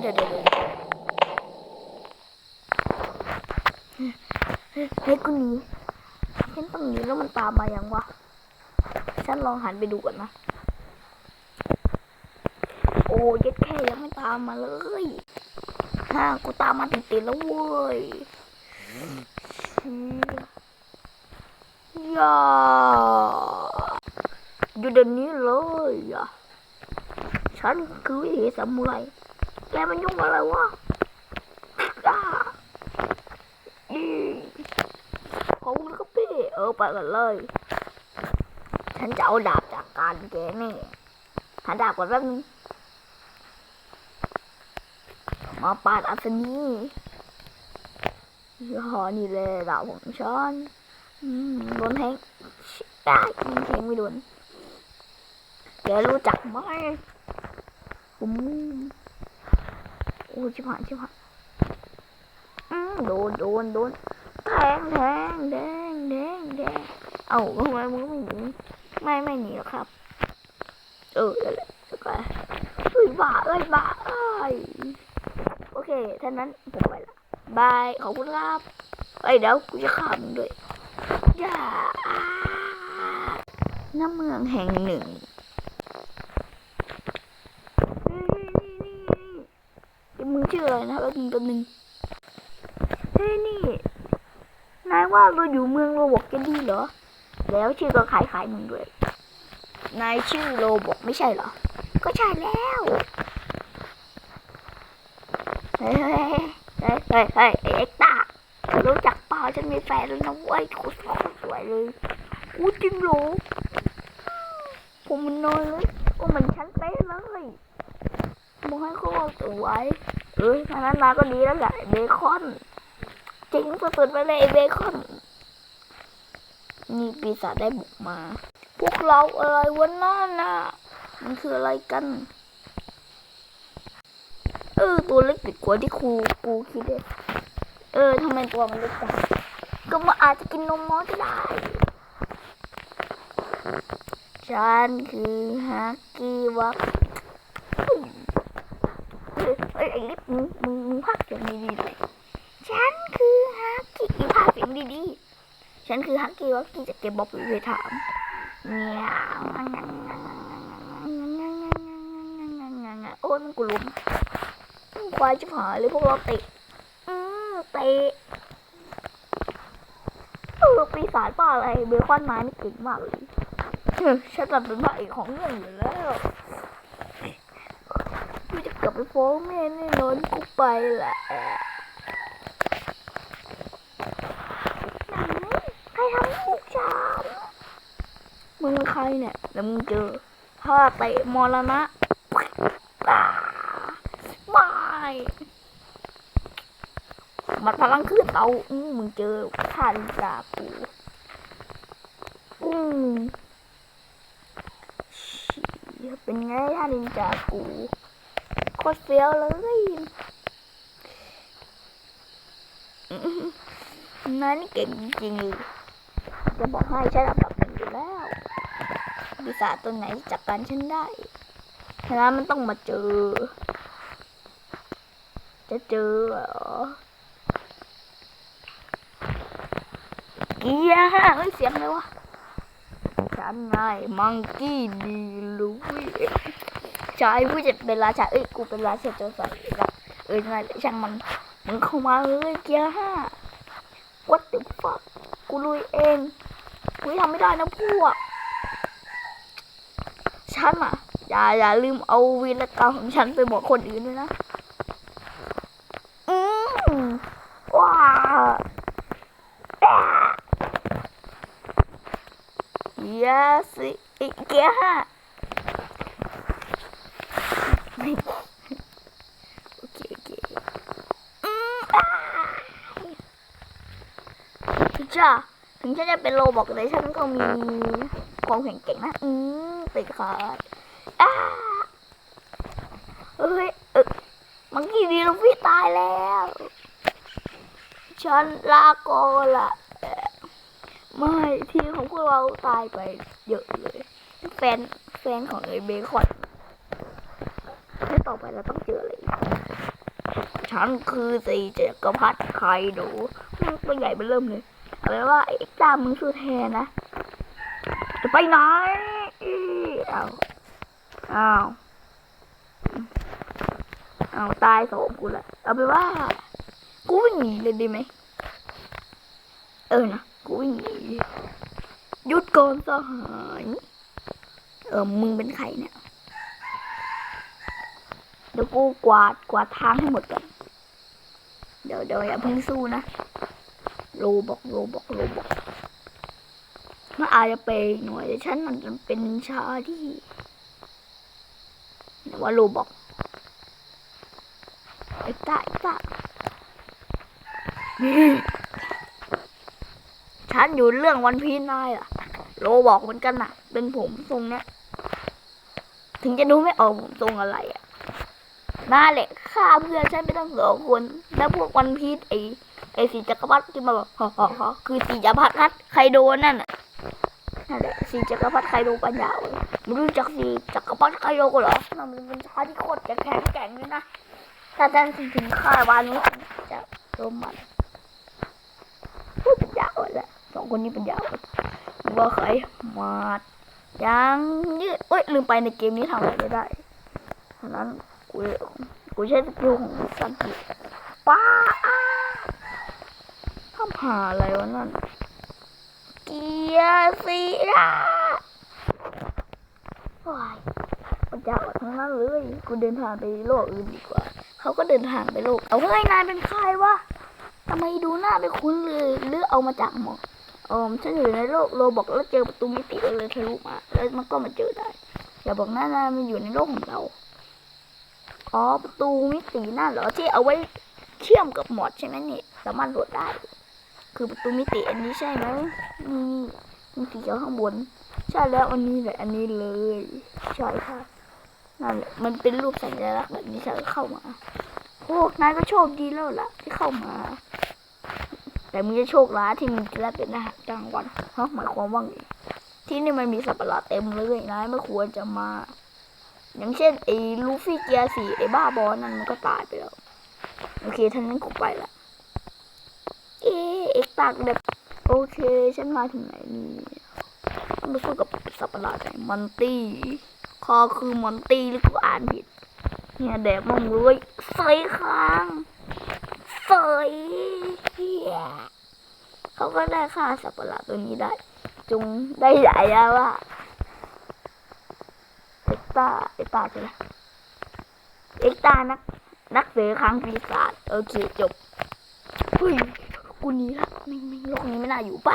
เดี๋ยวเดี๋ยวเฮ้ยกูหนีฉันต้องหนีแล้วมันตามมายังวะ ฉันลองหันไปดูก่อนนะ โอ้ยดแค่ยังไม่ตามมาเลยฮ่ากูตามมาติดๆแล้วเว้ยชี่ยอย่าอยู่เดี๋ยวนี้เลย ฉันคือวิถีสมุไร แกมันยุ่งอะไรวะอ่าอีขอบคุณครับพี่ เออไปกันเลย ฉันจะเอาดาบจากการแกนี่หาดาบก่อนแป๊บนึงมาปาดอัศนียี่ห้อนี่เลยดาบของฉันโดนแทงได้ยิงแทงไม่โดนแกรู้จักไหมผม อ้ชิบหายชิบหายอืมโดนโดนโดนแทงแทงแดงแดงแดงเอ้าทำไมมึงไม่หนีไม่ไม่หนีหรอกครับ เออนั่นแหละแล้วก็เฮ้ยบ้าเอ้ยบ้าเอ้ยโอเคท่านั้นผมไปละบายขอบคุณครับเอ้ยเดี๋ยวกูจะฆ่ามึงด้วยอย่าน้ำเมืองแห่งหนึ่ง นี่มึง ชื่ออะไรนะแป๊บนึงแป๊บนึงเฮ้ยนี่นายว่าเราอยู่เมืองโรบอกกันดีเหรอ แล้วชื่อก็ขายขายๆมึงด้วย นายชื่อโรบอกไม่ใช่เหรอ ก็ใช่แล้วเฮ้ยเฮ้ยเฮ้ยเฮ้ยเฮ้ยไอ้เอ็กซ์ต้ารู้จักเปล่าฉันมีแฟนแล้วนะเว้ยโคตรสวยเลยอู้จริงเหรอผมมันนอนเลยก็เหมือนฉันเป๊ะเลย มองให้เขาเอาตัวไว้เอ้ยถ้านั้นมาก็ดีแล้วแหละเบ คอนจริงสุดๆไปเลยเบคอนนี่ปีศาจได้บุกมา พวกเราอะไรวันนั้นน่ะมันคืออะไรกัน เออ ตัวเล็กติดกว่าที่ครูกูคิดเลยเออทำไมตัวมันเล็กจังก็มันอาจจะกินนมน้อยก็ได้ฉันคือฮักกี้วัก เฮ้ยไอ้ลิฟมึงมึงมึงพักเสียงดีๆเลยฉันคือฮักกี้อีพากเสียงดีๆฉันคือฮักกี้วักกี้จากเก็บบ๊อบหรือไปถามเนี่ยโอ้ยมันกูลุมควายชิบหายเลยพวกเราเตะอืมเตะเออปีศาจป้าอะไรเบคอนไม้นี่เก่งมากเลยฉันจะเป็นพระเอกของเรื่องอยู่แล้ว ฟ้องแม่แน่นอนกูไปแหละใครทำลูกฉันมึงใครเนี่ยแล้วมึงเจอท่าเตะมรณะอ่าไม่มันพลังขึ้นเตาอืมมึงเจอท่าลิกากูอืมเป็นไงท่าลินจากู คตรเฟี้ยวเลยนายนี่เก่งจริงจะบอกให้ฉันอันดับหนึ่งอยู่แล้วปีศาจตัวไหนจัดการฉันได้ฉะนั้นมันต้องมาเจอ จะเจอเหรอเกียร์ฮะเฮ้ยเสียงอะไรวะฉันไงมังกี้ดีลุย ชายผู้เจะเป็นราชาเอ้ยกูเป็นราชาโจรสลัดเอ้ยนั่นแหละช่างมันมึงเข้ามาเลยเกียร์ห้าวัดติฟักกูลุยเองกูทำไม่ได้นะพวกฉันอะอย่าอย่าลืมเอาวีรกรรมของฉันไปบอกคนอื่นด้วยนะอืมว้าแอะยาสิเกียร์ห้า โอเคโอเคอืมอ่าถึง จะถึงฉันจะเป็นโรบอกแต่ฉันก็มีความแข็งแกร่งนะ อืมติดขาดอ้าเฮ้ยเออมังกี้ดีลูกพี่ตายแล้ว ฉันลาก่อนละเอ่อไม่ทีมของพวกเราตายไปเยอะเลย แฟนแฟนของไอ้เบคอนแล้วต่อไปเราต้องเจออะไรอีกฉันคือสี่จักรพรรดิไคโดมันตัวใหญ่เป็นเริ่มเลย เอาเป็นว่าไอ้จ้ามึงช่วยแทนนะ จะไปไหนเอ้าวอ้าวอ้าตายโสมกูละเอาไปว่า กูวิ่งหนีเลยดีไหม เออนะ กูวิ่งหนีหยุดก่อนสหายเออ มึงเป็นใครเนี่ย เดี๋ยวกูกวาดกวาดทางให้หมดก่อน เดี๋ยวเดี๋ยวอย่าเพิ่งสู้นะ โลบอกโลบอกโลบอกมันอาจจะเป็นหน่วยแต่ฉันมันเป็นชาที่ว่าโลบอกไอ้ตาไอ้ตาฉันอยู่เรื่องวันพีชนายอะโลบอกเหมือนกันน่ะเป็นผมทรงเนี้ย ถึงจะดูไม่ออกผมทรงอะไรอะน่าแหละฆ่าเพื่อนฉันไปตั้งสองคน แล้วพวกวันพีชไอ ไอสีจักรพรรดิที่มาบอกฮ่าฮ่าฮ่าคือสีจักรพรรดิใครโดนนั่นน่ะนั่นแหละสีจักรพรรดิใครโดนปัญญาอ่อนไม่รู้จักสีจักรพรรดิใครโดนเหรอนั่นมันเป็นชาที่โคตรจะแข็งแกร่งเลยนะถ้าท่านถึงฆ่าวานุจะโดนมันพูดปัญญาอ่อนแหละสองคนนี้ปัญญาอ่อนว่าใครมาดยังยืดเอ้ยลืมไปในเกมนี้ทำอะไรไม่ได้ฉะนั้นกูกูใช้สกิลของสันติป้า ทำหาอะไรวะนั่น เกียร์สีอะว้ายปัญญาอ่อนทั้งนั้นเลยกูเดินทางไปโลกอื่นดีกว่า เขาก็เดินทางไปโลก เอาเฮ้ยนายเป็นใครวะทำไมดูหน้าไม่คุ้นเลยหรือเอามาจากหมออ๋อฉันอยู่ในโลกโลบอกแล้วเจอประตูมิติเลยทะลุมาแล้วมันก็มาเจอได้ อย่าบอกหน้านามันอยู่ในโลกของเรา อ๋อประตูมิตินั่นเหรอที่เอาไว้เชื่อมกับหมอดใช่ไหมนี่สามารถโหลดได้ คือประตูมิติอันนี้ใช่ไหมนี่มีสีเขียวข้างบน ใช่แล้วอันนี้แหละอันนี้เลยใช่ค่ะนั่นแหละมันเป็นรูปสัญลักษณ์แบบนี้ฉันเข้ามาโอ้นายก็โชคดีแล้วล่ะที่เข้ามา แต่มึงจะโชคร้ายที่มึงจะได้เป็นทหารกลางวันฮะหมายความว่าไงที่นี่มันมีสัตว์ประหลาดเต็มเลยนายไม่ควรจะมา อย่างเช่นไอ้ลูฟี่เกียร์สี่ไอ้บ้าบอลนั่นมันก็ตายไปแล้ว โอเคท่านั้นกูไปละ ตากเด็บโอเค ฉันมาถึงไหนนี่ต้องไปสู้กับสัตว์ประหลาดไหนมอนตี้ คอคือมอนตี้หรือกูอ่านผิด เนี่ยแดดมองรวยใส่ค้างใสเหี้ยเขาก็ได้ค่าสัตว์ประหลาดตัวนี้ได้ จุงได้ใหญ่อะว่าเอ็กตาเอ็กตาใช่ไหมเอ็กตานักนักเสือค้างปีศาจโอเคจบเฮ้ย กูนี้ละไม่ไม่โลกนี้ไม่น่าอยู่ไป